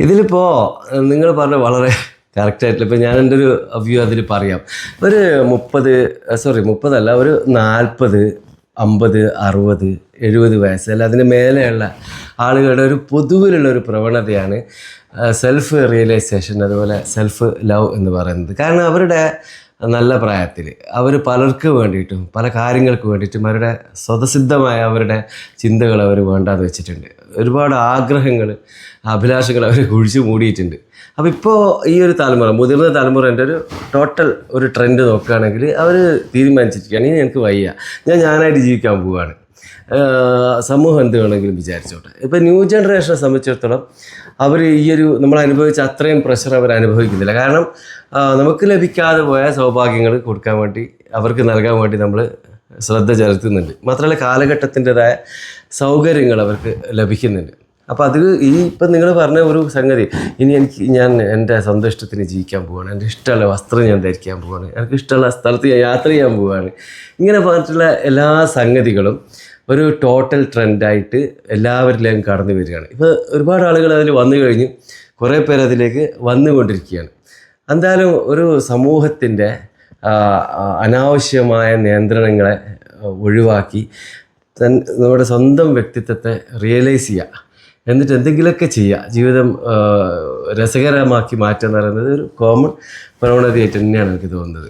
ഇതിലിപ്പോൾ നിങ്ങൾ പറഞ്ഞ വളരെ കറക്റ്റായിട്ടില്ല ഇപ്പോൾ ഞാൻ എന്റെ ഒരു വ്യൂ അതിൽ പറയാം. ഒരു മുപ്പത് സോറി മുപ്പതല്ല ഒരു നാൽപ്പത് അമ്പത് അറുപത് എഴുപത് വയസ്സ് അല്ല അതിന് മേലെയുള്ള ആളുകളുടെ ഒരു പൊതുവിലുള്ള ഒരു പ്രവണതയാണ് സെൽഫ് റിയലൈസേഷൻ അതുപോലെ സെൽഫ് ലവ് എന്ന് പറയുന്നത്. കാരണം അവരുടെ നല്ല പ്രായത്തിൽ. അവർ പലർക്ക് വേണ്ടിയിട്ടും പല കാര്യങ്ങൾക്ക് വേണ്ടിയിട്ടും അവരുടെ സ്വതസിദ്ധമായ അവരുടെ ചിന്തകൾ അവർ വേണ്ടാന്ന് വെച്ചിട്ടുണ്ട്. ഒരുപാട് ആഗ്രഹങ്ങൾ അഭിലാഷങ്ങൾ അവർ കുഴിച്ചു മൂടിയിട്ടുണ്ട്. അപ്പോൾ ഇപ്പോൾ ഈ ഒരു തലമുറ മുതിർന്ന തലമുറേന്റെ ഒരു ടോട്ടൽ ഒരു ട്രെൻഡ് നോക്കുകയാണെങ്കിൽ അവർ തീരുമാനിച്ചിരിക്കുകയാണ് ഇനി എനിക്ക് വയ്യ. ഞാൻ ഞാനായിട്ട് ജീവിക്കാൻ പോവുകയാണ്. സമൂഹം എന്ത് വേണമെങ്കിലും വിചാരിച്ചോട്ടെ. ഇപ്പം ന്യൂ ജനറേഷനെ സംബന്ധിച്ചിടത്തോളം അവർ ഈ ഒരു നമ്മൾ അനുഭവിച്ച അത്രയും പ്രഷർ അവർ അനുഭവിക്കുന്നില്ല. കാരണം നമുക്ക് ലഭിക്കാതെ പോയ സൗഭാഗ്യങ്ങൾ കൊടുക്കാൻ വേണ്ടി അവർക്ക് നൽകാൻ വേണ്ടി നമ്മൾ ശ്രദ്ധ ചെലുത്തുന്നുണ്ട്. മാത്രമല്ല കാലഘട്ടത്തിന്റെതായ സൗകര്യങ്ങൾ അവർക്ക് ലഭിക്കുന്നുണ്ട്. അപ്പോൾ അത് ഈ ഇപ്പം നിങ്ങൾ പറഞ്ഞ ഒരു സംഗതി ഇനി എനിക്ക് ഞാൻ എന്റെ സ്വന്തം ഇഷ്ടത്തിന് ജീവിക്കാൻ പോവാണ് എന്റെ ഇഷ്ടമുള്ള വസ്ത്രം ഞാൻ ധരിക്കാൻ പോവാണ് എനിക്ക് ഇഷ്ടമുള്ള സ്ഥലത്ത് ഞാൻ യാത്ര ചെയ്യാൻ പോവാണ്. ഇങ്ങനെ പറഞ്ഞിട്ടുള്ള എല്ലാ സംഗതികളും ഒരു ടോട്ടൽ ട്രെൻഡായിട്ട് എല്ലാവരിലേക്കും കടന്നു വരികയാണ്. ഇപ്പോൾ ഒരുപാട് ആളുകൾ അതിൽ വന്നു കഴിഞ്ഞ് കുറേ പേര് അതിലേക്ക് വന്നുകൊണ്ടിരിക്കുകയാണ്. എന്തായാലും ഒരു സമൂഹത്തിന്റെ അനാവശ്യമായ നിയന്ത്രണങ്ങളെ ഒഴിവാക്കി തൻ നമ്മുടെ സ്വന്തം വ്യക്തിത്വത്തെ റിയലൈസ് ചെയ്യുക. എന്നിട്ട് എന്തെങ്കിലുമൊക്കെ ചെയ്യുക ജീവിതം രസകരമാക്കി മാറ്റുക എന്ന് പറയുന്നത് ഒരു കോമൺ പ്രവണതയായിട്ട് തന്നെയാണ് എനിക്ക് തോന്നുന്നത്.